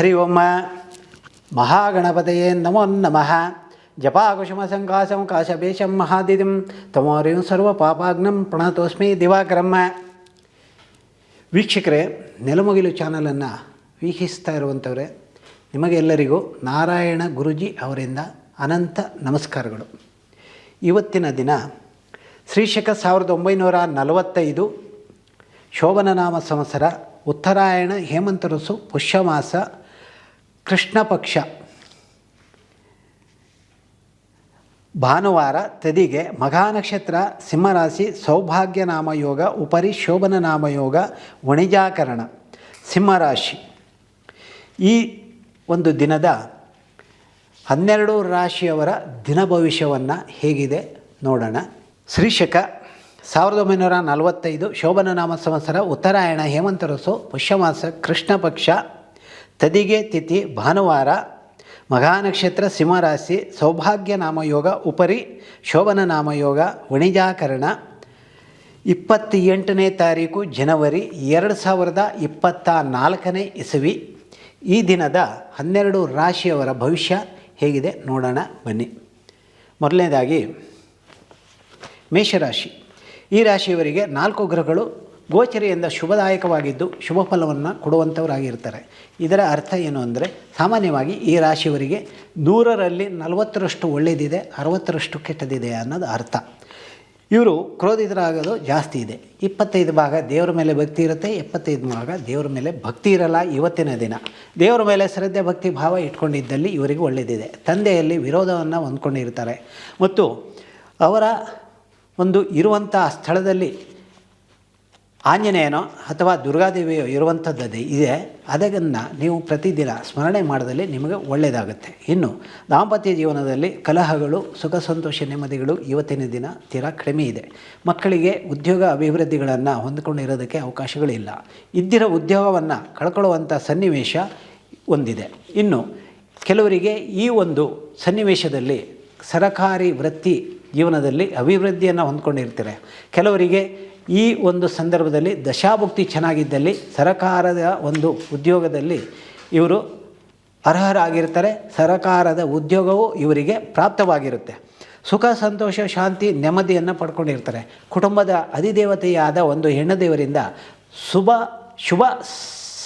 ಹರಿ ಓಂ ಮಹಾಗಣಪತಯೇ ನಮೋ ನಮಃ ಜಪಾಕುಶಮ ಸಂಕಾಸಂ ಕಾಶಬೇಶಂ ಮಹಾದಿದಿಂ ತಮೋರಿಂ ಸರ್ವ ಪಾಪಾಗ್ನಂ ಪ್ರಣತೋಸ್ಮಿ ದಿವಾಕರಮ್ಮ ವೀಕ್ಷಕರೇ, ನೆಲಮುಗಿಲು ಚಾನಲನ್ನು ವೀಕ್ಷಿಸ್ತಾ ಇರುವಂಥವ್ರೆ, ನಿಮಗೆಲ್ಲರಿಗೂ ನಾರಾಯಣ ಗುರುಜಿ ಅವರಿಂದ ಅನಂತ ನಮಸ್ಕಾರಗಳು. ಇವತ್ತಿನ ದಿನ ಶ್ರೀಶಕ ಸಾವಿರದ ಒಂಬೈನೂರ ನಲವತ್ತೈದು ಶೋಭನನಾಮ ಸಂವತ್ಸರ ಉತ್ತರಾಯಣ ಹೇಮಂತರಸು ಪುಷ್ಯಮಾಸ ಕೃಷ್ಣ ಪಕ್ಷ. ಭಾನುವಾರ ತದಿಗೆ ಮಘಾ ನಕ್ಷತ್ರ ಸಿಂಹರಾಶಿ ಸೌಭಾಗ್ಯ ನಾಮಯೋಗ ಉಪರಿ ಶೋಭನ ನಾಮಯೋಗ ವಣಿಜಾಕರಣ, ಸಿಂಹರಾಶಿ. ಈ ಒಂದು ದಿನದ ಹನ್ನೆರಡು ರಾಶಿಯವರ ದಿನ ಭವಿಷ್ಯವನ್ನು ಹೇಗಿದೆ ನೋಡೋಣ. ಶ್ರೀಶಕ, ಸಾವಿರದ ಒಂಬೈನೂರ ನಲವತ್ತೈದು ಶೋಭನ ನಾಮ ಸಂವತ್ಸರ, ಉತ್ತರಾಯಣ, ಹೇಮಂತ ಋತು, ಪುಷ್ಯಮಾಸ, ಕೃಷ್ಣ ಪಕ್ಷ. ತದಿಗೆ ತಿಥಿ ಭಾನುವಾರ. ಮಘಾನಕ್ಷತ್ರ ಸಿಂಹರಾಶಿ ಸೌಭಾಗ್ಯ ನಾಮಯೋಗ ಉಪರಿ ಶೋಭನ ನಾಮಯೋಗ ವಣಿಜಾಕರಣ. ಇಪ್ಪತ್ತೆಂಟನೇ ತಾರೀಕು ಜನವರಿ ಎರಡು ಸಾವಿರದ ಇಪ್ಪತ್ತ ನಾಲ್ಕನೇ ಇಸವಿ. ಈ ದಿನದ ಹನ್ನೆರಡು ರಾಶಿಯವರ ಭವಿಷ್ಯ ಹೇಗಿದೆ ನೋಡೋಣ ಬನ್ನಿ. ಮೊದಲನೇದಾಗಿ ಮೇಷರಾಶಿ. ಈ ರಾಶಿಯವರಿಗೆ ನಾಲ್ಕು ಗ್ರಹಗಳು ಗೋಚರಿಯಿಂದ ಶುಭದಾಯಕವಾಗಿದ್ದು ಶುಭ ಫಲವನ್ನು ಕೊಡುವಂಥವರಾಗಿರ್ತಾರೆ. ಇದರ ಅರ್ಥ ಏನು ಅಂದರೆ ಸಾಮಾನ್ಯವಾಗಿ ಈ ರಾಶಿಯವರಿಗೆ ನೂರರಲ್ಲಿ ನಲವತ್ತರಷ್ಟು ಒಳ್ಳೆಯದಿದೆ ಅರವತ್ತರಷ್ಟು ಕೆಟ್ಟದಿದೆ ಅನ್ನೋದು ಅರ್ಥ. ಇವರು ಕ್ರೋಧಿತರಾಗೋದು ಜಾಸ್ತಿ ಇದೆ. ಇಪ್ಪತ್ತೈದು ಭಾಗ ದೇವರ ಮೇಲೆ ಭಕ್ತಿ ಇರುತ್ತೆ, ಎಪ್ಪತ್ತೈದು ಭಾಗ ದೇವರ ಮೇಲೆ ಭಕ್ತಿ ಇರಲ್ಲ ಇವತ್ತಿನ ದಿನ. ದೇವರ ಮೇಲೆ ಶ್ರದ್ಧೆ, ಭಕ್ತಿ, ಭಾವ ಇಟ್ಕೊಂಡಿದ್ದಲ್ಲಿ ಇವರಿಗೆ ಒಳ್ಳೆಯದಿದೆ ತಂದೆಯಲ್ಲಿ ವಿರೋಧವನ್ನು ಹೊಂದ್ಕೊಂಡಿರ್ತಾರೆ. ಮತ್ತು ಅವರ ಒಂದು ಇರುವಂಥ ಸ್ಥಳದಲ್ಲಿ ಆಂಜನೇಯನೋ ಅಥವಾ ದುರ್ಗಾದೇವಿಯೋ ಇರುವಂಥದ್ದೇ ಇದೆ, ಅದನ್ನು ನೀವು ಪ್ರತಿದಿನ ಸ್ಮರಣೆ ಮಾಡಿದಲ್ಲಿ ನಿಮಗೆ ಒಳ್ಳೆಯದಾಗುತ್ತೆ. ಇನ್ನು ದಾಂಪತ್ಯ ಜೀವನದಲ್ಲಿ ಕಲಹಗಳು, ಸುಖ ಸಂತೋಷ ನೆಮ್ಮದಿಗಳು ಇವತ್ತಿನ ದಿನ ತೀರಾ ಕಡಿಮೆ ಇದೆ. ಮಕ್ಕಳಿಗೆ ಉದ್ಯೋಗ ಅಭಿವೃದ್ಧಿಗಳನ್ನು ಹೊಂದಿಕೊಂಡಿರೋದಕ್ಕೆ ಅವಕಾಶಗಳಿಲ್ಲ. ಇದ್ದಿರೋ ಉದ್ಯೋಗವನ್ನು ಕಳ್ಕೊಳ್ಳುವಂಥ ಸನ್ನಿವೇಶ ಒಂದಿದೆ. ಇನ್ನು ಕೆಲವರಿಗೆ ಈ ಒಂದು ಸನ್ನಿವೇಶದಲ್ಲಿ ಸರಕಾರಿ ವೃತ್ತಿ ಜೀವನದಲ್ಲಿ ಅಭಿವೃದ್ಧಿಯನ್ನು ಹೊಂದ್ಕೊಂಡಿರ್ತಾರೆ. ಕೆಲವರಿಗೆ ಈ ಒಂದು ಸಂದರ್ಭದಲ್ಲಿ ದಶಾಭುಕ್ತಿ ಚೆನ್ನಾಗಿದ್ದಲ್ಲಿ ಸರಕಾರದ ಒಂದು ಉದ್ಯೋಗದಲ್ಲಿ ಇವರು ಅರ್ಹರಾಗಿರ್ತಾರೆ. ಸರಕಾರದ ಉದ್ಯೋಗವು ಇವರಿಗೆ ಪ್ರಾಪ್ತವಾಗಿರುತ್ತೆ. ಸುಖ, ಸಂತೋಷ, ಶಾಂತಿ, ನೆಮ್ಮದಿಯನ್ನು ಪಡ್ಕೊಂಡಿರ್ತಾರೆ. ಕುಟುಂಬದ ಅಧಿದೇವತೆಯಾದ ಒಂದು ಹೆಣ್ಣು ದೇವರಿಂದ ಶುಭ ಶುಭ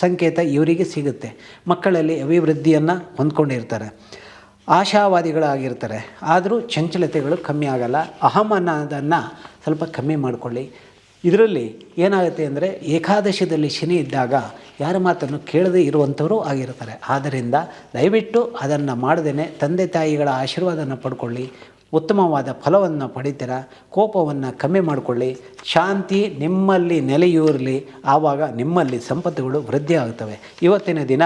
ಸಂಕೇತ ಇವರಿಗೆ ಸಿಗುತ್ತೆ. ಮಕ್ಕಳಲ್ಲಿ ಅಭಿವೃದ್ಧಿಯನ್ನು ಹೊಂದ್ಕೊಂಡಿರ್ತಾರೆ. ಆಶಾವಾದಿಗಳಾಗಿರ್ತಾರೆ. ಆದರೂ ಚಂಚಲತೆಗಳು ಕಮ್ಮಿ ಆಗೋಲ್ಲ. ಅಹಂ ಅನ್ನೋದನ್ನು ಸ್ವಲ್ಪ ಕಮ್ಮಿ ಮಾಡಿಕೊಳ್ಳಿ. ಇದರಲ್ಲಿ ಏನಾಗುತ್ತೆ ಅಂದರೆ ಏಕಾದಶದಲ್ಲಿ ಶನಿ ಇದ್ದಾಗ ಯಾರ ಮಾತನ್ನು ಕೇಳದೇ ಇರುವಂಥವರು ಆಗಿರ್ತಾರೆ. ಆದ್ದರಿಂದ ದಯವಿಟ್ಟು ಅದನ್ನು ಮಾಡದೇ ತಂದೆ ತಾಯಿಗಳ ಆಶೀರ್ವಾದನ ಪಡ್ಕೊಳ್ಳಿ. ಉತ್ತಮವಾದ ಫಲವನ್ನು ಪಡಿತೀರ? ಕೋಪವನ್ನು ಕಮ್ಮಿ ಮಾಡಿಕೊಳ್ಳಿ. ಶಾಂತಿ ನಿಮ್ಮಲ್ಲಿ ನೆಲೆಯೂರಲಿ ಆವಾಗ ನಿಮ್ಮಲ್ಲಿ ಸಂಪತ್ತುಗಳು ವೃದ್ಧಿ ಆಗುತ್ತವೆ ಇವತ್ತಿನ ದಿನ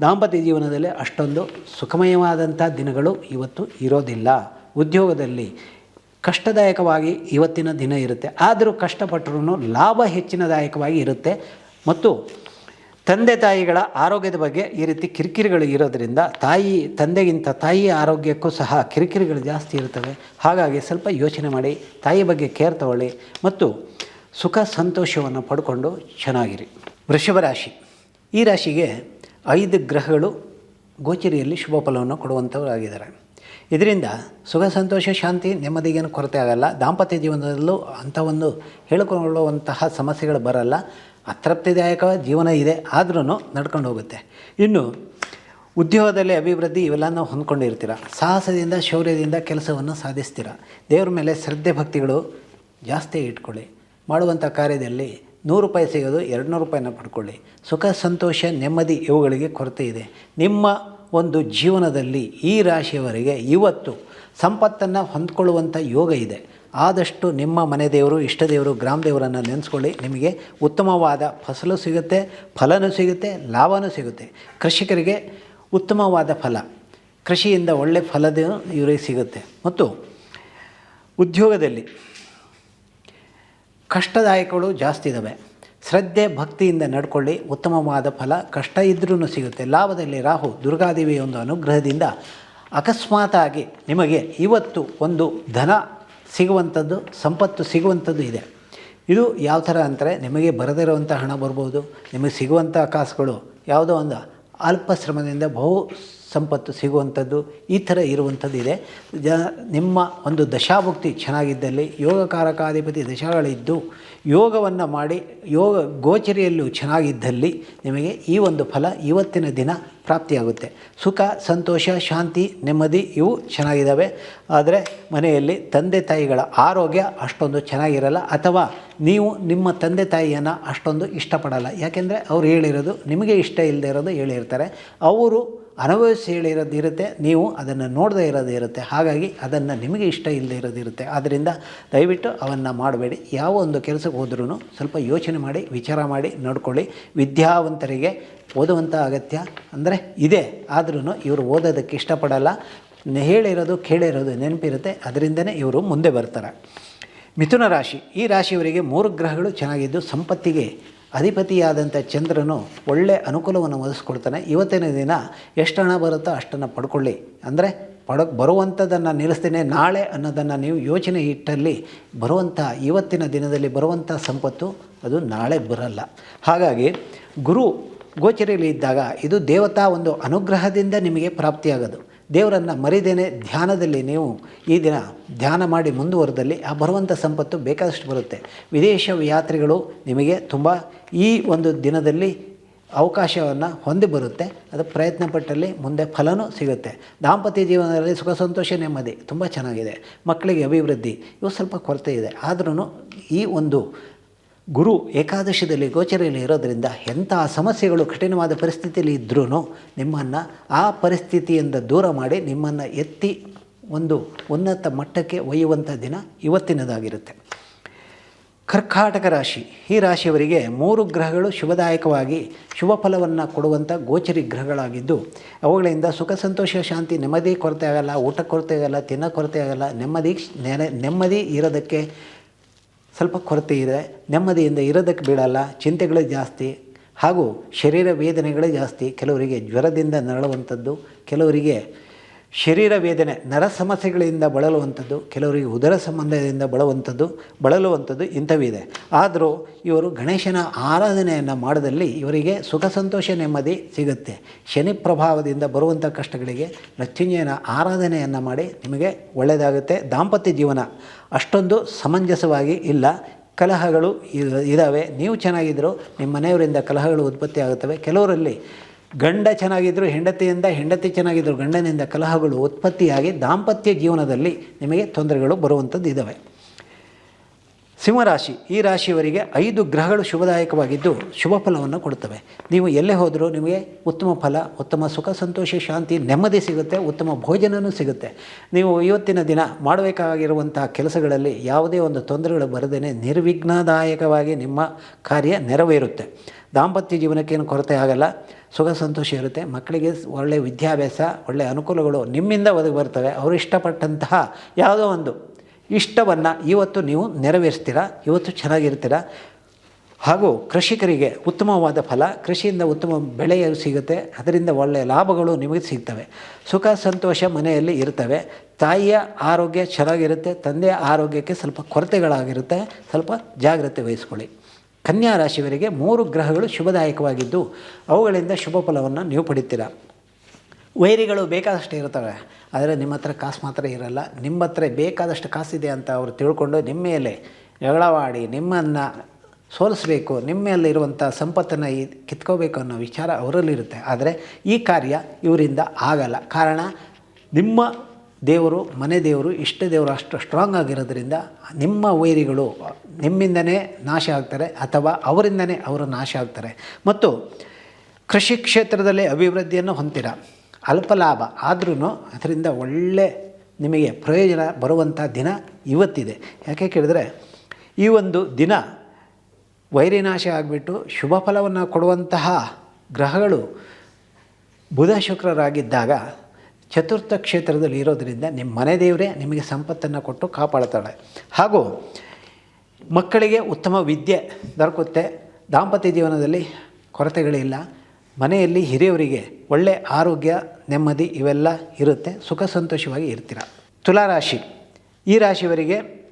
ದಾಂಪತ್ಯ ಜೀವನದಲ್ಲಿ ಅಷ್ಟೊಂದು ಸುಖಮಯವಾದಂಥ ದಿನಗಳು ಇವತ್ತು ಇರೋದಿಲ್ಲ. ಉದ್ಯೋಗದಲ್ಲಿ ಕಷ್ಟದಾಯಕವಾಗಿ ಇವತ್ತಿನ ದಿನ ಇರುತ್ತೆ. ಆದರೂ ಕಷ್ಟಪಟ್ಟರೂ ಲಾಭ ಹೆಚ್ಚಿನದಾಯಕವಾಗಿ ಇರುತ್ತೆ. ಮತ್ತು ತಂದೆ ತಾಯಿಗಳ ಆರೋಗ್ಯದ ಬಗ್ಗೆ ಈ ರೀತಿ ಕಿರಿಕಿರಿಗಳು ಇರೋದರಿಂದ ತಾಯಿ, ತಂದೆಗಿಂತ ತಾಯಿಯ ಆರೋಗ್ಯಕ್ಕೂ ಸಹ ಕಿರಿಕಿರಿಗಳು ಜಾಸ್ತಿ ಇರ್ತವೆ. ಹಾಗಾಗಿ ಸ್ವಲ್ಪ ಯೋಚನೆ ಮಾಡಿ, ತಾಯಿ ಬಗ್ಗೆ ಕೇರ್ ತಗೊಳ್ಳಿ ಮತ್ತು ಸುಖ ಸಂತೋಷವನ್ನು ಪಡ್ಕೊಂಡು ಚೆನ್ನಾಗಿರಿ. ವೃಷಭ ರಾಶಿ. ಈ ರಾಶಿಗೆ ಐದು ಗ್ರಹಗಳು ಗೋಚರಿಯಲ್ಲಿ ಶುಭ ಫಲವನ್ನು ಕೊಡುವಂಥವರಾಗಿದ್ದಾರೆ. ಇದರಿಂದ ಸುಖ, ಸಂತೋಷ, ಶಾಂತಿ, ನೆಮ್ಮದಿಗೇನು ಕೊರತೆ ಆಗಲ್ಲ. ದಾಂಪತ್ಯ ಜೀವನದಲ್ಲೂ ಅಂಥ ಒಂದು ಹೇಳಿಕೊಳ್ಳುವಂತಹ ಸಮಸ್ಯೆಗಳು ಬರಲ್ಲ. ಅತೃಪ್ತಿದಾಯಕ ಜೀವನ ಇದೆ ಆದ್ರೂ ನಡ್ಕೊಂಡು ಹೋಗುತ್ತೆ. ಇನ್ನು ಉದ್ಯೋಗದಲ್ಲಿ ಅಭಿವೃದ್ಧಿ ನಾವು ಹೊಂದ್ಕೊಂಡಿರ್ತೀರ. ಸಾಹಸದಿಂದ, ಶೌರ್ಯದಿಂದ ಕೆಲಸವನ್ನು ಸಾಧಿಸ್ತೀರ. ದೇವರ ಮೇಲೆ ಶ್ರದ್ಧೆ ಭಕ್ತಿಗಳು ಜಾಸ್ತಿ ಇಟ್ಕೊಳ್ಳಿ. ಮಾಡುವಂಥ ಕಾರ್ಯದಲ್ಲಿ ನೂರು ರೂಪಾಯಿ ಸಿಗೋದು ಎರಡು ನೂರು ರೂಪಾಯಿನ ಪಡ್ಕೊಳ್ಳಿ. ಸುಖ, ಸಂತೋಷ, ನೆಮ್ಮದಿ ಇವುಗಳಿಗೆ ಕೊರತೆ ಇದೆ. ನಿಮ್ಮ ಒಂದು ಜೀವನದಲ್ಲಿ ಈ ರಾಶಿಯವರಿಗೆ ಇವತ್ತು ಸಂಪತ್ತನ್ನು ಹೊಂದ್ಕೊಳ್ಳುವಂಥ ಯೋಗ ಇದೆ. ಆದಷ್ಟು ನಿಮ್ಮ ಮನೆ ದೇವರು, ಇಷ್ಟ ದೇವರು, ಗ್ರಾಮ ದೇವರನ್ನು ನೆನೆಸ್ಕೊಳ್ಳಿ. ನಿಮಗೆ ಉತ್ತಮವಾದ ಫಸಲು ಸಿಗುತ್ತೆ, ಫಲನೂ ಸಿಗುತ್ತೆ ಲಾಭವೂ ಸಿಗುತ್ತೆ. ಕೃಷಿಕರಿಗೆ ಉತ್ತಮವಾದ ಫಲ. ಕೃಷಿಯಿಂದ ಒಳ್ಳೆಯ ಫಲದ ಇವರಿಗೆ ಸಿಗುತ್ತೆ. ಮತ್ತು ಉದ್ಯೋಗದಲ್ಲಿ ಕಷ್ಟದಾಯಕಗಳು ಜಾಸ್ತಿ ಇದ್ದಾವೆ ಶ್ರದ್ಧೆ, ಭಕ್ತಿಯಿಂದ ನಡ್ಕೊಳ್ಳಿ. ಉತ್ತಮವಾದ ಫಲ ಕಷ್ಟ ಇದ್ರೂ ಸಿಗುತ್ತೆ. ಲಾಭದಲ್ಲಿ ರಾಹು, ದುರ್ಗಾದೇವಿಯ ಒಂದು ಅನುಗ್ರಹದಿಂದ ಅಕಸ್ಮಾತಾಗಿ ನಿಮಗೆ ಇವತ್ತು ಒಂದು ಧನ ಸಿಗುವಂಥದ್ದು, ಸಂಪತ್ತು ಸಿಗುವಂಥದ್ದು ಇದೆ. ಇದು ಯಾವ ಥರ ಅಂದರೆ ನಿಮಗೆ ಬರದಿರುವಂಥ ಹಣ ಬರ್ಬೋದು, ನಿಮಗೆ ಸಿಗುವಂಥ ಕಾಸುಗಳು ಯಾವುದೋ ಒಂದು ಅಲ್ಪ ಶ್ರಮದಿಂದ ಬಹು ಸಂಪತ್ತು ಸಿಗುವಂಥದ್ದು ಈ ಥರ ಇರುವಂಥದ್ದು ಇದೆ. ಜ, ನಿಮ್ಮ ಒಂದು ದಶಾಭುಕ್ತಿ ಚೆನ್ನಾಗಿದ್ದಲ್ಲಿ ಯೋಗಕಾರಕಾಧಿಪತಿ ದಶಗಳಿದ್ದು ಯೋಗವನ್ನು ಮಾಡಿ, ಯೋಗ ಗೋಚರಿಯಲ್ಲೂ ಚೆನ್ನಾಗಿದ್ದಲ್ಲಿ ನಿಮಗೆ ಈ ಒಂದು ಫಲ ಇವತ್ತಿನ ದಿನ ಪ್ರಾಪ್ತಿಯಾಗುತ್ತೆ. ಸುಖ, ಸಂತೋಷ, ಶಾಂತಿ, ನೆಮ್ಮದಿ ಇವು ಚೆನ್ನಾಗಿದ್ದಾವೆ. ಆದರೆ ಮನೆಯಲ್ಲಿ ತಂದೆ ತಾಯಿಗಳ ಆರೋಗ್ಯ ಅಷ್ಟೊಂದು ಚೆನ್ನಾಗಿರಲ್ಲ ಅಥವಾ ನೀವು ನಿಮ್ಮ ತಂದೆ ತಾಯಿಯನ್ನು ಅಷ್ಟೊಂದು ಇಷ್ಟಪಡಲ್ಲ. ಯಾಕೆಂದರೆ ಅವ್ರು ಹೇಳಿರೋದು ನಿಮಗೆ ಇಷ್ಟ ಇಲ್ಲದೆ ಇರೋದು ಹೇಳಿರ್ತಾರೆ. ಅವರು ಅನುಭವಿಸಿ ಹೇಳಿರೋದಿರುತ್ತೆ ನೀವು ಅದನ್ನು ನೋಡದೇ ಇರೋದೇ ಇರುತ್ತೆ. ಹಾಗಾಗಿ ಅದನ್ನು ನಿಮಗೆ ಇಷ್ಟ ಇಲ್ಲದೇ ಇರೋದಿರುತ್ತೆ ಆದ್ದರಿಂದ ದಯವಿಟ್ಟು ಅವನ್ನು ಮಾಡಬೇಡಿ. ಯಾವ ಒಂದು ಕೆಲಸಕ್ಕೆ ಹೋದ್ರೂ ಸ್ವಲ್ಪ ಯೋಚನೆ ಮಾಡಿ, ವಿಚಾರ ಮಾಡಿ, ನೋಡ್ಕೊಳ್ಳಿ. ವಿದ್ಯಾವಂತರಿಗೆ ಓದುವಂಥ ಅಗತ್ಯ ಅಂದರೆ ಇದೆ. ಆದ್ರೂ ಇವರು ಓದೋದಕ್ಕೆ ಇಷ್ಟಪಡಲ್ಲ. ಹೇಳಿರೋದು, ಕೇಳಿರೋದು ನೆನಪಿರುತ್ತೆ. ಅದರಿಂದನೇ ಇವರು ಮುಂದೆ ಬರ್ತಾರೆ. ಮಿಥುನ ರಾಶಿ. ಈ ರಾಶಿಯವರಿಗೆ ಮೂರು ಗ್ರಹಗಳು ಚೆನ್ನಾಗಿದ್ದು, ಸಂಪತ್ತಿಗೆ ಅಧಿಪತಿಯಾದಂಥ ಚಂದ್ರನು ಒಳ್ಳೆಯ ಅನುಕೂಲವನ್ನು ಒದಗಿಸ್ಕೊಡ್ತಾನೆ. ಇವತ್ತಿನ ದಿನ ಎಷ್ಟು ಹಣ ಬರುತ್ತೋ ಅಷ್ಟನ್ನು ಪಡ್ಕೊಳ್ಳಿ. ಅಂದರೆ ಪಡ, ಬರುವಂಥದ್ದನ್ನು ನಿಲ್ಲಿಸ್ತೇನೆ, ನಾಳೆ ಅನ್ನೋದನ್ನು ನೀವು ಯೋಚನೆ ಇಟ್ಟಲ್ಲಿ ಬರುವಂಥ ಇವತ್ತಿನ ದಿನದಲ್ಲಿ ಬರುವಂಥ ಸಂಪತ್ತು ಅದು ನಾಳೆ ಬರಲ್ಲ. ಹಾಗಾಗಿ ಗುರು ಗೋಚರಿಯಲ್ಲಿ ಇದ್ದಾಗ ಇದು ದೇವತಾ ಒಂದು ಅನುಗ್ರಹದಿಂದ ನಿಮಗೆ ಪ್ರಾಪ್ತಿಯಾಗೋದು. ದೇವರನ್ನು ಮರಿದೇನೆ ಧ್ಯಾನದಲ್ಲಿ ನೀವು ಈ ದಿನ ಧ್ಯಾನ ಮಾಡಿ ಮುಂದುವರೆದಲ್ಲಿ ಆ ಬರುವಂಥ ಸಂಪತ್ತು ಬೇಕಾದಷ್ಟು ಬರುತ್ತೆ. ವಿದೇಶ ಯಾತ್ರೆಗಳು ನಿಮಗೆ ತುಂಬ ಈ ಒಂದು ದಿನದಲ್ಲಿ ಅವಕಾಶವನ್ನು ಹೊಂದಿ ಬರುತ್ತೆ. ಅದು ಪ್ರಯತ್ನ ಪಟ್ಟಲ್ಲಿ ಮುಂದೆ ಫಲನೂ ಸಿಗುತ್ತೆ. ದಾಂಪತ್ಯ ಜೀವನದಲ್ಲಿ ಸುಖ ಸಂತೋಷ ನೆಮ್ಮದಿ ತುಂಬ ಚೆನ್ನಾಗಿದೆ. ಮಕ್ಕಳಿಗೆ ಅಭಿವೃದ್ಧಿ ಇವು ಸ್ವಲ್ಪ ಕೊರತೆ ಇದೆ. ಆದ್ರೂ ಈ ಒಂದು ಗುರು ಏಕಾದಶಿದಲ್ಲಿ ಗೋಚರಿಯಲ್ಲಿ ಇರೋದರಿಂದ ಎಂಥ ಸಮಸ್ಯೆಗಳು ಕಠಿಣವಾದ ಪರಿಸ್ಥಿತಿಯಲ್ಲಿ ಇದ್ರೂ ನಿಮ್ಮನ್ನು ಆ ಪರಿಸ್ಥಿತಿಯಿಂದ ದೂರ ಮಾಡಿ ನಿಮ್ಮನ್ನು ಎತ್ತಿ ಒಂದು ಉನ್ನತ ಮಟ್ಟಕ್ಕೆ ಒಯ್ಯುವಂಥ ದಿನ ಇವತ್ತಿನದಾಗಿರುತ್ತೆ. ಕರ್ಕಾಟಕ ರಾಶಿ, ಈ ರಾಶಿಯವರಿಗೆ ಮೂರು ಗ್ರಹಗಳು ಶುಭದಾಯಕವಾಗಿ ಶುಭ ಫಲವನ್ನು ಕೊಡುವಂಥ ಗೋಚರಿ ಗ್ರಹಗಳಾಗಿದ್ದು, ಅವುಗಳಿಂದ ಸುಖ, ಸಂತೋಷ, ಶಾಂತಿ, ನೆಮ್ಮದಿ ಕೊರತೆ ಆಗಲ್ಲ ಊಟ ಕೊರತೆ ಆಗಲ್ಲ ತಿನ್ನೋ ಕೊರತೆ ಆಗಲ್ಲ, ನೆಮ್ಮದಿ ನೆಮ್ಮದಿ ಇರೋದಕ್ಕೆ ಸ್ವಲ್ಪ ಕೊರತೆ ಇದೆ ನೆಮ್ಮದಿಯಿಂದ ಇರೋದಕ್ಕೆ ಬಿಡಲ್ಲ, ಚಿಂತೆಗಳೇ ಜಾಸ್ತಿ. ಹಾಗೂ ಶರೀರ ವೇದನೆಗಳೇ ಜಾಸ್ತಿ. ಕೆಲವರಿಗೆ ಜ್ವರದಿಂದ ನರಳುವಂಥದ್ದು, ಕೆಲವರಿಗೆ ಶರೀರ ವೇದನೆ ನರ ಸಮಸ್ಯೆಗಳಿಂದ ಬಳಲುವಂಥದ್ದು, ಕೆಲವರಿಗೆ ಉದರ ಸಂಬಂಧದಿಂದ ಬಳುವಂಥದ್ದು ಬಳಲುವಂಥದ್ದು ಇಂಥವಿದೆ ಆದರೂ ಇವರು ಗಣೇಶನ ಆರಾಧನೆಯನ್ನು ಮಾಡಿದಲ್ಲಿ ಇವರಿಗೆ ಸುಖ ಸಂತೋಷ ನೆಮ್ಮದಿ ಸಿಗುತ್ತೆ. ಶನಿ ಪ್ರಭಾವದಿಂದ ಬರುವಂಥ ಕಷ್ಟಗಳಿಗೆ ಮೃತ್ಯುಂಜಯನ ಆರಾಧನೆಯನ್ನು ಮಾಡಿ ನಿಮಗೆ ಒಳ್ಳೆಯದಾಗುತ್ತೆ. ದಾಂಪತ್ಯ ಜೀವನ ಅಷ್ಟೊಂದು ಸಮಂಜಸವಾಗಿ ಇಲ್ಲ. ಕಲಹಗಳು ಇದ- ಇದ್ದಾವೆ ನೀವು ಚೆನ್ನಾಗಿದ್ದರೂ ನಿಮ್ಮ ಮನೆಯವರಿಂದ ಕಲಹಗಳು ಉತ್ಪತ್ತಿ ಆಗುತ್ತವೆ. ಕೆಲವರಲ್ಲಿ ಗಂಡ ಚೆನ್ನಾಗಿದ್ದರೂ ಹೆಂಡತಿಯಿಂದ ಹೆಂಡತಿ ಚೆನ್ನಾಗಿದ್ದರೂ ಗಂಡನಿಂದ ಕಲಹಗಳು ಉತ್ಪತ್ತಿಯಾಗಿ ದಾಂಪತ್ಯ ಜೀವನದಲ್ಲಿ ನಿಮಗೆ ತೊಂದರೆಗಳು ಬರುವಂಥದ್ದು ಇದ್ದಾವೆ ಸಿಂಹರಾಶಿ, ಈ ರಾಶಿಯವರಿಗೆ ಐದು ಗ್ರಹಗಳು ಶುಭದಾಯಕವಾಗಿದ್ದು ಶುಭ ಫಲವನ್ನು ಕೊಡುತ್ತವೆ. ನೀವು ಎಲ್ಲೇ ಹೋದರೂ ನಿಮಗೆ ಉತ್ತಮ ಫಲ, ಉತ್ತಮ ಸುಖ, ಸಂತೋಷ, ಶಾಂತಿ, ನೆಮ್ಮದಿ ಸಿಗುತ್ತೆ, ಉತ್ತಮ ಭೋಜನವೂ ಸಿಗುತ್ತೆ. ನೀವು ಇವತ್ತಿನ ದಿನ ಮಾಡಬೇಕಾಗಿರುವಂಥ ಕೆಲಸಗಳಲ್ಲಿ ಯಾವುದೇ ಒಂದು ತೊಂದರೆಗಳು ಬರದೇ ನಿರ್ವಿಘ್ನದಾಯಕವಾಗಿ ನಿಮ್ಮ ಕಾರ್ಯ ನೆರವೇರುತ್ತೆ. ದಾಂಪತ್ಯ ಜೀವನಕ್ಕೇನು ಕೊರತೆ ಆಗಲ್ಲ. ಸುಖ, ಸಂತೋಷ ಇರುತ್ತೆ. ಮಕ್ಕಳಿಗೆ ಒಳ್ಳೆಯ ವಿದ್ಯಾಭ್ಯಾಸ ಒಳ್ಳೆಯ ಅನುಕೂಲಗಳು ನಿಮ್ಮಿಂದ ಒದಗಿ ಬರ್ತವೆ. ಅವರು ಇಷ್ಟಪಟ್ಟಂತಹ ಯಾವುದೋ ಒಂದು ಇಷ್ಟವನ್ನು ಇವತ್ತು ನೀವು ನೆರವೇರಿಸ್ತೀರ? ಇವತ್ತು ಚೆನ್ನಾಗಿರ್ತೀರ? ಹಾಗೂ ಕೃಷಿಕರಿಗೆ ಉತ್ತಮವಾದ ಫಲ, ಕೃಷಿಯಿಂದ ಉತ್ತಮ ಬೆಳೆ ಸಿಗುತ್ತೆ. ಅದರಿಂದ ಒಳ್ಳೆಯ ಲಾಭಗಳು ನಿಮಗೆ ಸಿಗ್ತವೆ. ಸುಖ, ಸಂತೋಷ ಮನೆಯಲ್ಲಿ ಇರ್ತವೆ. ತಾಯಿಯ ಆರೋಗ್ಯ ಚೆನ್ನಾಗಿರುತ್ತೆ. ತಂದೆಯ ಆರೋಗ್ಯಕ್ಕೆ ಸ್ವಲ್ಪ ಕೊರತೆಗಳಾಗಿರುತ್ತೆ. ಸ್ವಲ್ಪ ಜಾಗ್ರತೆ ವಹಿಸ್ಕೊಳ್ಳಿ. ಕನ್ಯಾ ರಾಶಿಯವರಿಗೆ ಮೂರು ಗ್ರಹಗಳು ಶುಭದಾಯಕವಾಗಿದ್ದು, ಅವುಗಳಿಂದ ಶುಭ ಫಲವನ್ನು ನೀವು ಪಡಿತೀರ. ವೈರಿಗಳು ಬೇಕಾದಷ್ಟು ಇರ್ತವೆ ಆದರೆ ನಿಮ್ಮ ಹತ್ರ ಕಾಸು ಮಾತ್ರ ಇರಲ್ಲ. ನಿಮ್ಮ ಹತ್ರ ಬೇಕಾದಷ್ಟು ಕಾಸಿದೆ ಅಂತ ಅವರು ತಿಳ್ಕೊಂಡು ನಿಮ್ಮ ಮೇಲೆ ಜಗಳವಾಡಿ, ನಿಮ್ಮನ್ನು ಸೋಲಿಸಬೇಕು ನಿಮ್ಮಲ್ಲಿರುವಂಥ ಸಂಪತ್ತನ್ನು ಈ ಕಿತ್ಕೋಬೇಕು ಅನ್ನೋ ವಿಚಾರ ಅವರಲ್ಲಿರುತ್ತೆ. ಆದರೆ ಈ ಕಾರ್ಯ ಇವರಿಂದ ಆಗಲ್ಲ. ಕಾರಣ, ನಿಮ್ಮ ದೇವರು, ಮನೆ ದೇವರು, ಇಷ್ಟ ದೇವರು ಅಷ್ಟು ಸ್ಟ್ರಾಂಗ್ ಆಗಿರೋದ್ರಿಂದ ನಿಮ್ಮ ವೈರಿಗಳು ನಿಮ್ಮಿಂದನೇ ನಾಶ ಆಗ್ತಾರೆ ಅಥವಾ ಅವರಿಂದನೇ ಅವರು ನಾಶ ಆಗ್ತಾರೆ. ಮತ್ತು ಕೃಷಿ ಕ್ಷೇತ್ರದಲ್ಲಿ ಅಭಿವೃದ್ಧಿಯನ್ನು ಹೊಂದಿರ. ಅಲ್ಪ ಲಾಭ ಆದ್ರೂ ಅದರಿಂದ ಒಳ್ಳೆ ನಿಮಗೆ ಪ್ರಯೋಜನ ಬರುವಂಥ ದಿನ ಇವತ್ತಿದೆ. ಯಾಕೆ ಕೇಳಿದ್ರೆ ಈ ಒಂದು ದಿನ ವೈರಿನಾಶ ಆಗಿಬಿಟ್ಟು ಶುಭ ಫಲವನ್ನು ಕೊಡುವಂತಹ ಗ್ರಹಗಳು ಬುಧ ಶುಕ್ರರಾಗಿದ್ದಾಗ ಚತುರ್ಥ ಕ್ಷೇತ್ರದಲ್ಲಿ ಇರೋದರಿಂದ ನಿಮ್ಮ ಮನೆ ದೇವರೇ ನಿಮಗೆ ಸಂಪತ್ತನ್ನು ಕೊಟ್ಟು ಕಾಪಾಡ್ತಾಳೆ. ಹಾಗೂ ಮಕ್ಕಳಿಗೆ ಉತ್ತಮ ವಿದ್ಯೆ ದೊರಕುತ್ತೆ. ದಾಂಪತ್ಯ ಜೀವನದಲ್ಲಿ ಕೊರತೆಗಳಿಲ್ಲ. ಮನೆಯಲ್ಲಿ ಹಿರಿಯವರಿಗೆ ಒಳ್ಳೆಯ ಆರೋಗ್ಯ, ನೆಮ್ಮದಿ ಇವೆಲ್ಲ ಇರುತ್ತೆ. ಸುಖ ಸಂತೋಷವಾಗಿ ಇರ್ತೀರ. ತುಲಾರಾಶಿ ಈ ರಾಶಿಯವರಿಗೆ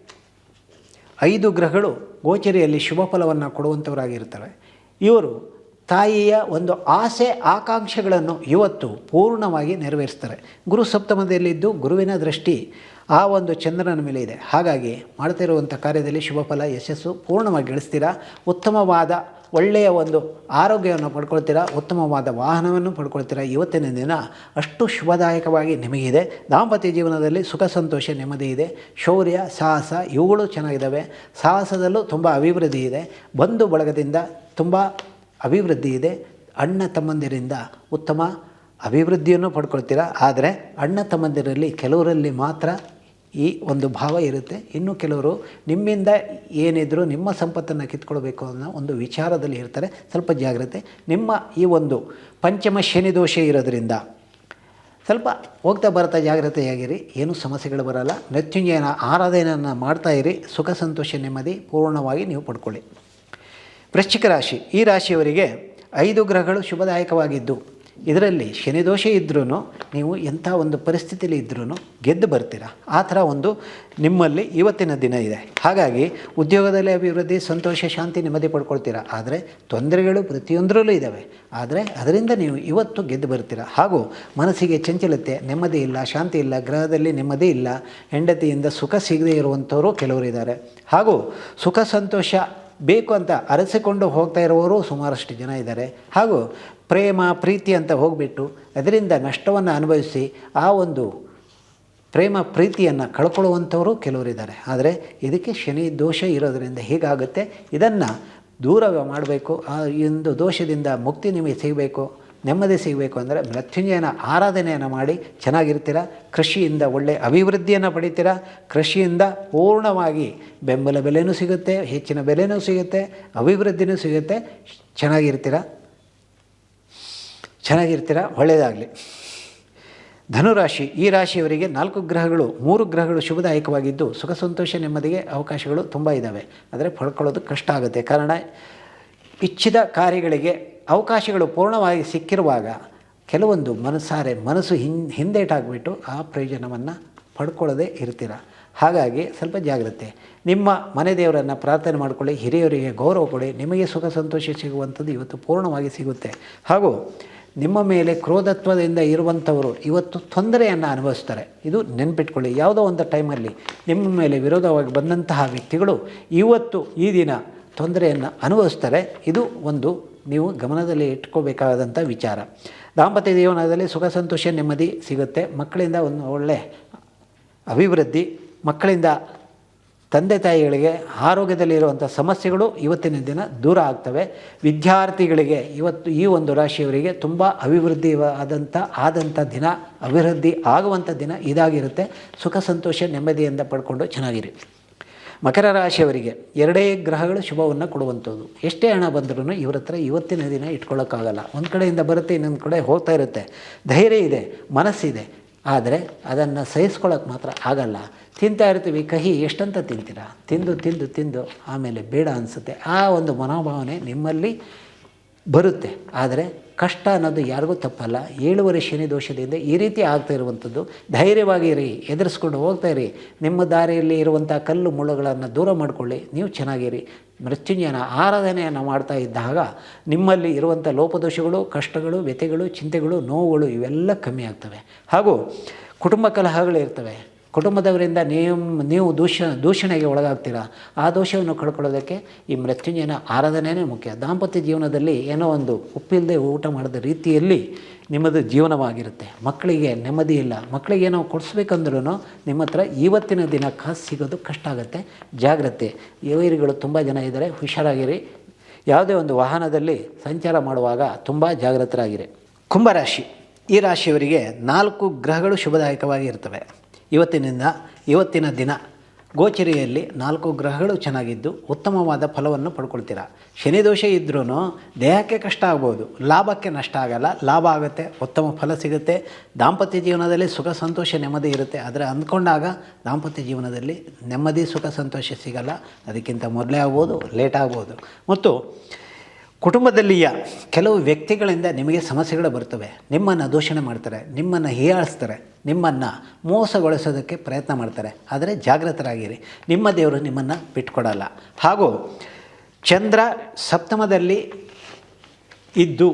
ಐದು ಗ್ರಹಗಳು ಗೋಚರಿಯಲ್ಲಿ ಶುಭ ಫಲವನ್ನು ಕೊಡುವಂಥವರಾಗಿರ್ತಾರೆ ಇವರು ತಾಯಿಯ ಒಂದು ಆಸೆ, ಆಕಾಂಕ್ಷೆಗಳನ್ನು ಇವತ್ತು ಪೂರ್ಣವಾಗಿ ನೆರವೇರಿಸ್ತಾರೆ. ಗುರು ಸಪ್ತಮದಲ್ಲಿದ್ದು ಗುರುವಿನ ದೃಷ್ಟಿ ಆ ಒಂದು ಚಂದ್ರನ ಮೇಲೆ ಇದೆ. ಹಾಗಾಗಿ ಮಾಡ್ತಿರುವಂಥ ಕಾರ್ಯದಲ್ಲಿ ಶುಭ ಫಲ ಯಶಸ್ಸು ಪೂರ್ಣವಾಗಿ ಗಳಿಸ್ತೀರಾ? ಉತ್ತಮವಾದ, ಒಳ್ಳೆಯ ಒಂದು ಆರೋಗ್ಯವನ್ನು ಪಡ್ಕೊಳ್ತೀರಾ? ಉತ್ತಮವಾದ ವಾಹನವನ್ನು ಪಡ್ಕೊಳ್ತೀರಾ? ಇವತ್ತಿನ ದಿನ ಅಷ್ಟು ಶುಭದಾಯಕವಾಗಿ ನಿಮಗಿದೆ. ದಾಂಪತ್ಯ ಜೀವನದಲ್ಲಿ ಸುಖ, ಸಂತೋಷ ನೆಮ್ಮದಿ ಇದೆ. ಶೌರ್ಯ, ಸಾಹಸ ಇವುಗಳು ಚೆನ್ನಾಗಿದ್ದಾವೆ. ಸಾಹಸದಲ್ಲೂ ತುಂಬ ಅಭಿವೃದ್ಧಿ ಇದೆ. ಬಂಧು ಬಳಗದಿಂದ ತುಂಬ ಅಭಿವೃದ್ಧಿ ಇದೆ. ಅಣ್ಣ ತಮ್ಮಂದಿರಿಂದ ಉತ್ತಮ ಅಭಿವೃದ್ಧಿಯನ್ನು ಪಡ್ಕೊಳ್ತೀರ? ಆದರೆ ಅಣ್ಣ ತಮ್ಮಂದಿರಲ್ಲಿ ಕೆಲವರಲ್ಲಿ ಮಾತ್ರ ಈ ಒಂದು ಭಾವ ಇರುತ್ತೆ. ಇನ್ನು ಕೆಲವರು ನಿಮ್ಮಿಂದ ಏನಿದ್ರು ನಿಮ್ಮ ಸಂಪತ್ತನ್ನು ಕಿತ್ಕೊಳ್ಬೇಕು ಅನ್ನೋ ಒಂದು ವಿಚಾರದಲ್ಲಿ ಇರ್ತಾರೆ. ಸ್ವಲ್ಪ ಜಾಗ್ರತೆ. ನಿಮ್ಮ ಈ ಒಂದು ಪಂಚಮ ಶನಿ ದೋಷ ಇರೋದ್ರಿಂದ ಸ್ವಲ್ಪ ಹೋಗ್ತಾ ಬರ್ತಾ ಜಾಗ್ರತೆಯಾಗಿರಿ. ಏನೂ ಸಮಸ್ಯೆಗಳು ಬರಲ್ಲ. ಮೃತ್ಯುಂಜಯನ ಆರಾಧನೆಯನ್ನು ಇರಿ. ಸುಖ, ಸಂತೋಷ, ನೆಮ್ಮದಿ ಪೂರ್ಣವಾಗಿ ನೀವು ಪಡ್ಕೊಳ್ಳಿ. ವೃಶ್ಚಿಕ ರಾಶಿ. ಈ ರಾಶಿಯವರಿಗೆ ಐದು ಗ್ರಹಗಳು ಶುಭದಾಯಕವಾಗಿದ್ದು, ಇದರಲ್ಲಿ ಶನಿದೋಷ ಇದ್ರೂ ನೀವು ಎಂಥ ಒಂದು ಪರಿಸ್ಥಿತಿಯಲ್ಲಿ ಇದ್ರೂ ಗೆದ್ದು ಬರ್ತೀರಾ. ಆ ಥರ ಒಂದು ನಿಮ್ಮಲ್ಲಿ ಇವತ್ತಿನ ದಿನ ಇದೆ. ಹಾಗಾಗಿ ಉದ್ಯೋಗದಲ್ಲಿ ಅಭಿವೃದ್ಧಿ, ಸಂತೋಷ, ಶಾಂತಿ ನೆಮ್ಮದಿ ಪಡ್ಕೊಳ್ತೀರಾ. ಆದರೆ ತೊಂದರೆಗಳು ಪ್ರತಿಯೊಂದರಲ್ಲೂ ಇದ್ದಾವೆ ಆದರೆ ಅದರಿಂದ ನೀವು ಇವತ್ತು ಗೆದ್ದು ಬರ್ತೀರ. ಹಾಗೂ ಮನಸ್ಸಿಗೆ ಚಂಚಲತೆ, ನೆಮ್ಮದಿ ಇಲ್ಲ, ಶಾಂತಿ ಇಲ್ಲ, ಗ್ರಹದಲ್ಲಿ ನೆಮ್ಮದಿ ಇಲ್ಲ, ಹೆಂಡತಿಯಿಂದ ಸುಖ ಸಿಗದೇ ಇರುವಂಥವರು ಕೆಲವರಿದ್ದಾರೆ ಹಾಗೂ ಸುಖ, ಸಂತೋಷ ಬೇಕು ಅಂತ ಅರಸಿಕೊಂಡು ಹೋಗ್ತಾ ಇರುವವರು ಸುಮಾರಷ್ಟು ಜನ ಇದ್ದಾರೆ. ಹಾಗೂ ಪ್ರೇಮ, ಪ್ರೀತಿ ಅಂತ ಹೋಗಿಬಿಟ್ಟು ಅದರಿಂದ ನಷ್ಟವನ್ನು ಅನುಭವಿಸಿ ಆ ಒಂದು ಪ್ರೇಮ, ಪ್ರೀತಿಯನ್ನು ಕಳ್ಕೊಳ್ಳುವಂಥವರು ಕೆಲವರಿದ್ದಾರೆ. ಆದರೆ ಇದಕ್ಕೆ ಶನಿ ದೋಷ ಇರೋದರಿಂದ ಹೇಗಾಗುತ್ತೆ? ಇದನ್ನು ದೂರ ಮಾಡಬೇಕು. ಆ ಒಂದು ದೋಷದಿಂದ ಮುಕ್ತಿ ನಿಮಗೆ ಸಿಗಬೇಕು. ನೆಮ್ಮದಿ ಸಿಗಬೇಕು ಅಂದರೆ ಮೃತ್ಯುಂಜಯನ ಆರಾಧನೆಯನ್ನು ಮಾಡಿ ಚೆನ್ನಾಗಿರ್ತೀರ? ಕೃಷಿಯಿಂದ ಒಳ್ಳೆಯ ಅಭಿವೃದ್ಧಿಯನ್ನು ಪಡಿತೀರ? ಕೃಷಿಯಿಂದ ಪೂರ್ಣವಾಗಿ ಬೆಂಬಲ ಬೆಲೆನೂ ಸಿಗುತ್ತೆ, ಹೆಚ್ಚಿನ ಬೆಲೆನೂ ಸಿಗುತ್ತೆ, ಅಭಿವೃದ್ಧಿನೂ ಸಿಗುತ್ತೆ. ಚೆನ್ನಾಗಿರ್ತೀರ? ಚೆನ್ನಾಗಿರ್ತೀರ? ಒಳ್ಳೆಯದಾಗಲಿ. ಧನುರಾಶಿ, ಈ ರಾಶಿಯವರಿಗೆ ನಾಲ್ಕು ಗ್ರಹಗಳು, ಮೂರು ಗ್ರಹಗಳು ಶುಭದಾಯಕವಾಗಿದ್ದು ಸುಖ, ಸಂತೋಷ, ನೆಮ್ಮದಿಗೆ ಅವಕಾಶಗಳು ತುಂಬ ಇದ್ದಾವೆ. ಆದರೆ ಪಡ್ಕೊಳ್ಳೋದು ಕಷ್ಟ ಆಗುತ್ತೆ. ಕಾರಣ ಇಚ್ಛಿದ ಕಾರ್ಯಗಳಿಗೆ ಅವಕಾಶಗಳು ಪೂರ್ಣವಾಗಿ ಸಿಕ್ಕಿರುವಾಗ ಕೆಲವೊಂದು ಮನಸ್ಸಾರೆ ಮನಸ್ಸು ಹಿಂ, ಹಿಂದೇಟಾಗಿಬಿಟ್ಟು ಆ ಪ್ರಯೋಜನವನ್ನು ಪಡ್ಕೊಳ್ಳದೆ ಇರ್ತೀರ. ಹಾಗಾಗಿ ಸ್ವಲ್ಪ ಜಾಗ್ರತೆ. ನಿಮ್ಮ ಮನೆ ದೇವರನ್ನು ಪ್ರಾರ್ಥನೆ ಮಾಡಿಕೊಳ್ಳಿ, ಹಿರಿಯರಿಗೆ ಗೌರವ ಕೊಡಿ, ನಿಮಗೆ ಸುಖ ಸಂತೋಷ ಸಿಗುವಂಥದ್ದು ಇವತ್ತು ಪೂರ್ಣವಾಗಿ ಸಿಗುತ್ತೆ. ಹಾಗೂ ನಿಮ್ಮ ಮೇಲೆ ಕ್ರೋಧತ್ವದಿಂದ ಇರುವಂಥವರು ಇವತ್ತು ತೊಂದರೆಯನ್ನು ಅನುಭವಿಸ್ತಾರೆ. ಇದು ನೆನ್ಪಿಟ್ಕೊಳ್ಳಿ. ಯಾವುದೋ ಒಂದು ಟೈಮಲ್ಲಿ ನಿಮ್ಮ ಮೇಲೆ ವಿರೋಧವಾಗಿ ಬಂದಂತಹ ವ್ಯಕ್ತಿಗಳು ಇವತ್ತು ಈ ದಿನ ತೊಂದರೆಯನ್ನು ಅನುಭವಿಸ್ತಾರೆ. ಇದು ಒಂದು ನೀವು ಗಮನದಲ್ಲಿ ಇಟ್ಕೋಬೇಕಾದಂಥ ವಿಚಾರ. ದಾಂಪತ್ಯ ಜೀವನದಲ್ಲಿ ಸುಖ, ಸಂತೋಷ, ನೆಮ್ಮದಿ ಸಿಗುತ್ತೆ. ಮಕ್ಕಳಿಂದ ಒಂದು ಒಳ್ಳೆ ಅಭಿವೃದ್ಧಿ, ಮಕ್ಕಳಿಂದ ತಂದೆ ತಾಯಿಗಳಿಗೆ ಆರೋಗ್ಯದಲ್ಲಿರುವಂಥ ಸಮಸ್ಯೆಗಳು ಇವತ್ತಿನ ದಿನ ದೂರ ಆಗ್ತವೆ. ವಿದ್ಯಾರ್ಥಿಗಳಿಗೆ ಇವತ್ತು ಈ ಒಂದು ರಾಶಿಯವರಿಗೆ ತುಂಬ ಅಭಿವೃದ್ಧಿ ಆದಂಥ ಆದಂಥ ದಿನ, ಅಭಿವೃದ್ಧಿ ಆಗುವಂಥ ದಿನ ಇದಾಗಿರುತ್ತೆ. ಸುಖ, ಸಂತೋಷ, ನೆಮ್ಮದಿಯಿಂದ ಪಡ್ಕೊಂಡು ಚೆನ್ನಾಗಿರಿ. ಮಕರ ರಾಶಿಯವರಿಗೆ ಎರಡೇ ಗ್ರಹಗಳು ಶುಭವನ್ನು ಕೊಡುವಂಥದ್ದು. ಎಷ್ಟೇ ಹಣ ಬಂದರೂ ಇವ್ರ ಹತ್ರ ಇವತ್ತಿನ ದಿನ ಇಟ್ಕೊಳ್ಳೋಕ್ಕಾಗಲ್ಲ ಒಂದು ಕಡೆಯಿಂದ ಬರುತ್ತೆ, ಇನ್ನೊಂದು ಕಡೆ ಹೋಗ್ತಾ ಇರುತ್ತೆ. ಧೈರ್ಯ ಇದೆ, ಮನಸ್ಸಿದೆ. ಆದರೆ ಅದನ್ನು ಸಹಿಸ್ಕೊಳ್ಳೋಕೆ ಮಾತ್ರ ಆಗಲ್ಲ. ತಿಂತಾ ಇರ್ತೀವಿ, ಕಹಿ ಎಷ್ಟಂತ ತಿಂತೀರಾ? ತಿಂದು ತಿಂದು ತಿಂದು ಆಮೇಲೆ ಬೇಡ ಅನಿಸುತ್ತೆ. ಆ ಒಂದು ಮನೋಭಾವನೆ ನಿಮ್ಮಲ್ಲಿ ಬರುತ್ತೆ. ಆದರೆ ಕಷ್ಟ ಅನ್ನೋದು ಯಾರಿಗೂ ತಪ್ಪಲ್ಲ. ಏಳುವರೆ ಶನಿ ದೋಷದಿಂದ ಈ ರೀತಿ ಆಗ್ತಾ ಇರುವಂಥದ್ದು. ಧೈರ್ಯವಾಗಿರಿ ಎದುರಿಸ್ಕೊಂಡು ಹೋಗ್ತಾ ಇರಿ. ನಿಮ್ಮ ದಾರಿಯಲ್ಲಿ ಇರುವಂಥ ಕಲ್ಲು ಮುಳ್ಳುಗಳನ್ನು ದೂರ ಮಾಡಿಕೊಳ್ಳಿ. ನೀವು ಚೆನ್ನಾಗಿರಿ. ಮೃತ್ಯುಂಜಯನ ಆರಾಧನೆಯನ್ನು ಮಾಡ್ತಾ ಇದ್ದಾಗ ನಿಮ್ಮಲ್ಲಿ ಇರುವಂಥ ಲೋಪದೋಷಗಳು, ಕಷ್ಟಗಳು, ವ್ಯಥೆಗಳು, ಚಿಂತೆಗಳು, ನೋವುಗಳು ಇವೆಲ್ಲ ಕಮ್ಮಿ ಆಗ್ತವೆ. ಹಾಗೂ ಕುಟುಂಬ ಕಲಹಗಳು ಇರ್ತವೆ. ಕುಟುಂಬದವರಿಂದ ನೀವು ನೀವು ದೂಷ, ದೂಷಣೆಗೆ ಒಳಗಾಗ್ತೀರಾ? ಆ ದೋಷವನ್ನು ಕಳ್ಕೊಳ್ಳೋದಕ್ಕೆ ಈ ಮೃತ್ಯುಂಜಯನ ಆರಾಧನೆಯೇ ಮುಖ್ಯ. ದಾಂಪತ್ಯ ಜೀವನದಲ್ಲಿ ಏನೋ ಒಂದು ಉಪ್ಪಿಲ್ಲದೆ ಊಟ ಮಾಡಿದ ರೀತಿಯಲ್ಲಿ ನಿಮ್ಮದು ಜೀವನವಾಗಿರುತ್ತೆ. ಮಕ್ಕಳಿಗೆ ನೆಮ್ಮದಿ ಇಲ್ಲ. ಮಕ್ಕಳಿಗೆ ಏನೋ ಕೊಡಿಸ್ಬೇಕಂದ್ರೂ ನಿಮ್ಮ ಹತ್ರ ಇವತ್ತಿನ ದಿನ ಕಾಸು ಸಿಗೋದು ಕಷ್ಟ ಆಗುತ್ತೆ. ಜಾಗ್ರತೆ. ಯುವರಿಗಳು ತುಂಬ ಜನ ಇದ್ದಾರೆ. ಹುಷಾರಾಗಿರಿ. ಯಾವುದೇ ಒಂದು ವಾಹನದಲ್ಲಿ ಸಂಚಾರ ಮಾಡುವಾಗ ತುಂಬ ಜಾಗೃತರಾಗಿರಿ ಕುಂಭರಾಶಿ ಈ ರಾಶಿಯವರಿಗೆ ನಾಲ್ಕು ಗ್ರಹಗಳು ಶುಭದಾಯಕವಾಗಿ ಇರ್ತವೆ. ಇವತ್ತಿನಿಂದ ಇವತ್ತಿನ ದಿನ ಗೋಚರಿಯಲ್ಲಿ ನಾಲ್ಕು ಗ್ರಹಗಳು ಚೆನ್ನಾಗಿದ್ದು ಉತ್ತಮವಾದ ಫಲವನ್ನು ಪಡ್ಕೊಳ್ತೀರಾ. ಶನಿ ದೋಷ ಇದ್ರೂ ದೇಹಕ್ಕೆ ಕಷ್ಟ ಆಗ್ಬೋದು, ಲಾಭಕ್ಕೆ ನಷ್ಟ ಆಗಲ್ಲ, ಲಾಭ ಆಗುತ್ತೆ, ಉತ್ತಮ ಫಲ ಸಿಗುತ್ತೆ, ದಾಂಪತ್ಯ ಜೀವನದಲ್ಲಿ ಸುಖ ಸಂತೋಷ ನೆಮ್ಮದಿ ಇರುತ್ತೆ. ಆದರೆ ಅಂದ್ಕೊಂಡಾಗ ದಾಂಪತ್ಯ ಜೀವನದಲ್ಲಿ ನೆಮ್ಮದಿ, ಸುಖ, ಸಂತೋಷ ಸಿಗಲ್ಲ. ಅದಕ್ಕಿಂತ ಮೊದಲೇ ಆಗ್ಬೋದು, ಲೇಟ್ ಆಗ್ಬೋದು. ಮತ್ತು ಕುಟುಂಬದಲ್ಲಿಯ ಕೆಲವು ವ್ಯಕ್ತಿಗಳಿಂದ ನಿಮಗೆ ಸಮಸ್ಯೆಗಳು ಬರ್ತವೆ. ನಿಮ್ಮನ್ನು ದೂಷಣೆ ಮಾಡ್ತಾರೆ, ನಿಮ್ಮನ್ನು ಹೀಯಾಳಿಸ್ತಾರೆ, ನಿಮ್ಮನ್ನು ಮೋಸಗೊಳಿಸೋದಕ್ಕೆ ಪ್ರಯತ್ನ ಮಾಡ್ತಾರೆ. ಆದರೆ ಜಾಗೃತರಾಗಿರಿ ನಿಮ್ಮ ದೇವರು ನಿಮ್ಮನ್ನು ಬಿಟ್ಕೊಡಲ್ಲ. ಹಾಗೂ ಚಂದ್ರ ಸಪ್ತಮದಲ್ಲಿ ಇದ್ದು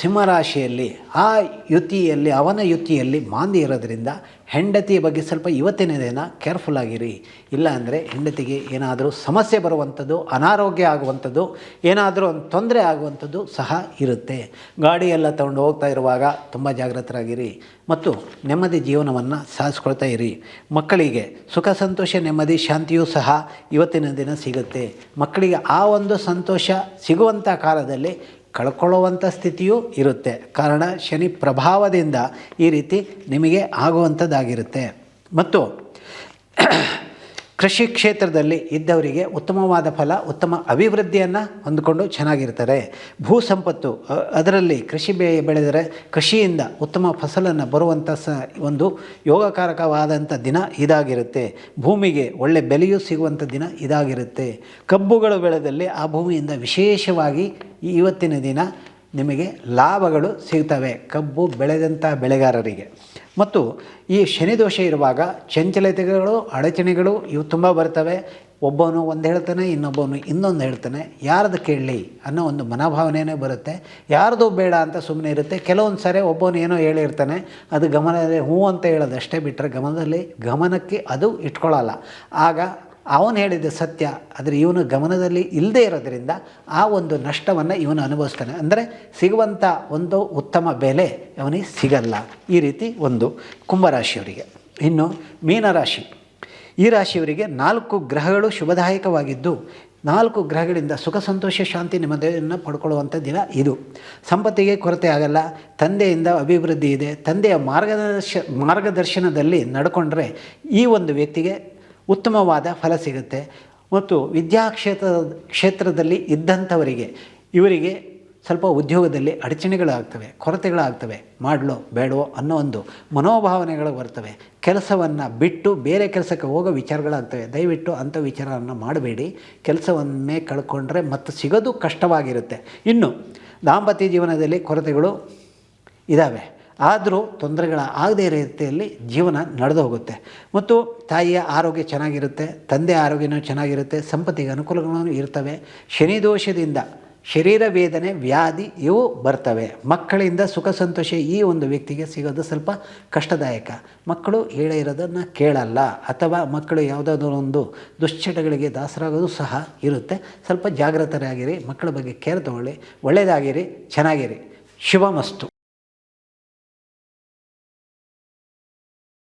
ಸಿಂಹರಾಶಿಯಲ್ಲಿ, ಆ ಯುತಿಯಲ್ಲಿ, ಅವನ ಯುತಿಯಲ್ಲಿ ಮಾಂದಿ ಇರೋದ್ರಿಂದ ಹೆಂಡತಿಯ ಬಗ್ಗೆ ಸ್ವಲ್ಪ ಇವತ್ತಿನ ದಿನ ಕೇರ್ಫುಲ್ ಆಗಿರಿ. ಇಲ್ಲ ಅಂದರೆ ಹೆಂಡತಿಗೆ ಏನಾದರೂ ಸಮಸ್ಯೆ ಬರುವಂಥದ್ದು, ಅನಾರೋಗ್ಯ ಆಗುವಂಥದ್ದು, ಏನಾದರೂ ಒಂದು ತೊಂದರೆ ಆಗುವಂಥದ್ದು ಸಹ ಇರುತ್ತೆ. ಗಾಡಿಯೆಲ್ಲ ತಗೊಂಡು ಹೋಗ್ತಾ ಇರುವಾಗ ತುಂಬ ಜಾಗೃತರಾಗಿರಿ ಮತ್ತು ನೆಮ್ಮದಿ ಜೀವನವನ್ನು ಸಾಧಿಸ್ಕೊಳ್ತಾ ಇರಿ. ಮಕ್ಕಳಿಗೆ ಸುಖ, ಸಂತೋಷ, ನೆಮ್ಮದಿ, ಶಾಂತಿಯೂ ಸಹ ಇವತ್ತಿನ ದಿನ ಸಿಗುತ್ತೆ. ಮಕ್ಕಳಿಗೆ ಆ ಒಂದು ಸಂತೋಷ ಸಿಗುವಂಥ ಕಾಲದಲ್ಲಿ ಕಳ್ಕೊಳ್ಳುವಂಥ ಸ್ಥಿತಿಯೂ ಇರುತ್ತೆ. ಕಾರಣ ಶನಿ ಪ್ರಭಾವದಿಂದ ಈ ರೀತಿ ನಿಮಗೆ ಆಗುವಂಥದ್ದಾಗಿರುತ್ತೆ. ಮತ್ತು ಕೃಷಿ ಕ್ಷೇತ್ರದಲ್ಲಿ ಇದ್ದವರಿಗೆ ಉತ್ತಮವಾದ ಫಲ, ಉತ್ತಮ ಅಭಿವೃದ್ಧಿಯನ್ನು ಹೊಂದಿಕೊಂಡು ಚೆನ್ನಾಗಿರ್ತಾರೆ. ಭೂ ಸಂಪತ್ತು ಅದರಲ್ಲಿ ಕೃಷಿ ಬೆ, ಬೆಳೆದರೆ ಕೃಷಿಯಿಂದ ಉತ್ತಮ ಫಸಲನ್ನು ಬರುವಂಥ ಸ, ಒಂದು ಯೋಗಕಾರಕವಾದಂಥ ದಿನ ಇದಾಗಿರುತ್ತೆ. ಭೂಮಿಗೆ ಒಳ್ಳೆ ಬೆಲೆಯೂ ಸಿಗುವಂಥ ದಿನ ಇದಾಗಿರುತ್ತೆ. ಕಬ್ಬುಗಳು ಬೆಳೆದಲ್ಲಿ ಆ ಭೂಮಿಯಿಂದ ವಿಶೇಷವಾಗಿ ಇವತ್ತಿನ ದಿನ ನಿಮಗೆ ಲಾಭಗಳು ಸಿಗ್ತವೆ. ಕಬ್ಬು ಬೆಳೆದಂಥ ಬೆಳೆಗಾರರಿಗೆ. ಮತ್ತು ಈ ಶನಿದೋಷ ಇರುವಾಗ ಚಂಚಲತೆಗಳು, ಅಡಚಣೆಗಳು ಇವು ತುಂಬ ಬರ್ತವೆ. ಒಬ್ಬನು ಒಂದು ಹೇಳ್ತಾನೆ, ಇನ್ನೊಬ್ಬನು ಇನ್ನೊಂದು ಹೇಳ್ತಾನೆ. ಯಾರ್ದು ಕೇಳಲಿ ಅನ್ನೋ ಒಂದು ಮನೋಭಾವನೆಯೇ ಬರುತ್ತೆ. ಯಾರ್ದು ಬೇಡ ಅಂತ ಸುಮ್ಮನೆ ಇರುತ್ತೆ. ಕೆಲವೊಂದು ಸಾರಿ ಒಬ್ಬನು ಏನೋ ಹೇಳಿರ್ತಾನೆ, ಅದು ಗಮನದಲ್ಲಿ ಹ್ಞೂ ಅಂತ ಹೇಳೋದಷ್ಟೇ ಬಿಟ್ಟರೆ ಗಮನದಲ್ಲಿ ಗಮನಕ್ಕೆ ಅದು ಇಟ್ಕೊಳ್ಳಲ್ಲ ಆಗ ಅವನು ಹೇಳಿದ ಸತ್ಯ ಆದರೆ ಇವನು ಗಮನದಲ್ಲಿ ಇಲ್ಲದೇ ಇರೋದ್ರಿಂದ ಆ ಒಂದು ನಷ್ಟವನ್ನು ಇವನು ಅನುಭವಿಸ್ತಾನೆ. ಅಂದರೆ ಸಿಗುವಂಥ ಒಂದು ಉತ್ತಮ ಬೆಲೆ ಅವನಿಗೆ ಸಿಗಲ್ಲ. ಈ ರೀತಿ ಒಂದು ಕುಂಭರಾಶಿಯವರಿಗೆ. ಇನ್ನು ಮೀನರಾಶಿ. ಈ ರಾಶಿಯವರಿಗೆ ನಾಲ್ಕು ಗ್ರಹಗಳು ಶುಭದಾಯಕವಾಗಿದ್ದು, ನಾಲ್ಕು ಗ್ರಹಗಳಿಂದ ಸುಖ, ಸಂತೋಷ, ಶಾಂತಿ ನೆಮ್ಮದಿಯನ್ನು ಪಡ್ಕೊಳ್ಳುವಂಥ ದಿನ ಇದು. ಸಂಪತ್ತಿಗೆ ಕೊರತೆ ಆಗಲ್ಲ. ತಂದೆಯಿಂದ ಅಭಿವೃದ್ಧಿ ಇದೆ. ತಂದೆಯ ಮಾರ್ಗದರ್ಶ, ಮಾರ್ಗದರ್ಶನದಲ್ಲಿ ನಡ್ಕೊಂಡ್ರೆ ಈ ಒಂದು ವ್ಯಕ್ತಿಗೆ ಉತ್ತಮವಾದ ಫಲ ಸಿಗುತ್ತೆ. ಮತ್ತು ವಿದ್ಯಾಕ್ಷೇತ್ರ, ಕ್ಷೇತ್ರದಲ್ಲಿ ಇದ್ದಂಥವರಿಗೆ, ಇವರಿಗೆ ಸ್ವಲ್ಪ ಉದ್ಯೋಗದಲ್ಲಿ ಅಡಚಣೆಗಳಾಗ್ತವೆ, ಕೊರತೆಗಳಾಗ್ತವೆ. ಮಾಡಲೋ, ಬೇಡವೋ ಅನ್ನೋ ಒಂದು ಮನೋಭಾವನೆಗಳು ಬರ್ತವೆ. ಕೆಲಸವನ್ನು ಬಿಟ್ಟು ಬೇರೆ ಕೆಲಸಕ್ಕೆ ಹೋಗೋ ವಿಚಾರಗಳಾಗ್ತವೆ. ದಯವಿಟ್ಟು ಅಂಥ ವಿಚಾರವನ್ನು ಮಾಡಬೇಡಿ. ಕೆಲಸವನ್ನೇ ಕಳ್ಕೊಂಡ್ರೆ ಮತ್ತು ಸಿಗೋದು ಕಷ್ಟವಾಗಿರುತ್ತೆ. ಇನ್ನು ದಾಂಪತ್ಯ ಜೀವನದಲ್ಲಿ ಕೊರತೆಗಳು ಇದ್ದಾವೆ ಆದರೂ ತೊಂದರೆಗಳ ಆಗದೇ ರೀತಿಯಲ್ಲಿ ಜೀವನ ನಡೆದು ಹೋಗುತ್ತೆ. ಮತ್ತು ತಾಯಿಯ ಆರೋಗ್ಯ ಚೆನ್ನಾಗಿರುತ್ತೆ, ತಂದೆ ಆರೋಗ್ಯನೂ ಚೆನ್ನಾಗಿರುತ್ತೆ, ಸಂಪತ್ತಿಗೆ ಅನುಕೂಲಗಳು ಇರ್ತವೆ. ಶನಿದೋಷದಿಂದ ಶರೀರ ವೇದನೆ, ವ್ಯಾಧಿ ಇವು ಬರ್ತವೆ. ಮಕ್ಕಳಿಂದ ಸುಖ ಸಂತೋಷ ಈ ಒಂದು ವ್ಯಕ್ತಿಗೆ ಸಿಗೋದು ಸ್ವಲ್ಪ ಕಷ್ಟದಾಯಕ. ಮಕ್ಕಳು ಹೇಳೇ ಇರೋದನ್ನು ಕೇಳಲ್ಲ. ಅಥವಾ ಮಕ್ಕಳು ಯಾವುದಾದ್ರೂ ಒಂದು ದುಶ್ಚಟಗಳಿಗೆ ದಾಸರಾಗೋದು ಸಹ ಇರುತ್ತೆ. ಸ್ವಲ್ಪ ಜಾಗೃತರಾಗಿರಿ ಮಕ್ಕಳ ಬಗ್ಗೆ ಕೇರ್ ತಗೊಳ್ಳಿ ಒಳ್ಳೆಯದಾಗಿರಿ ಚೆನ್ನಾಗಿರಿ. ಶುಭಮಸ್ತು.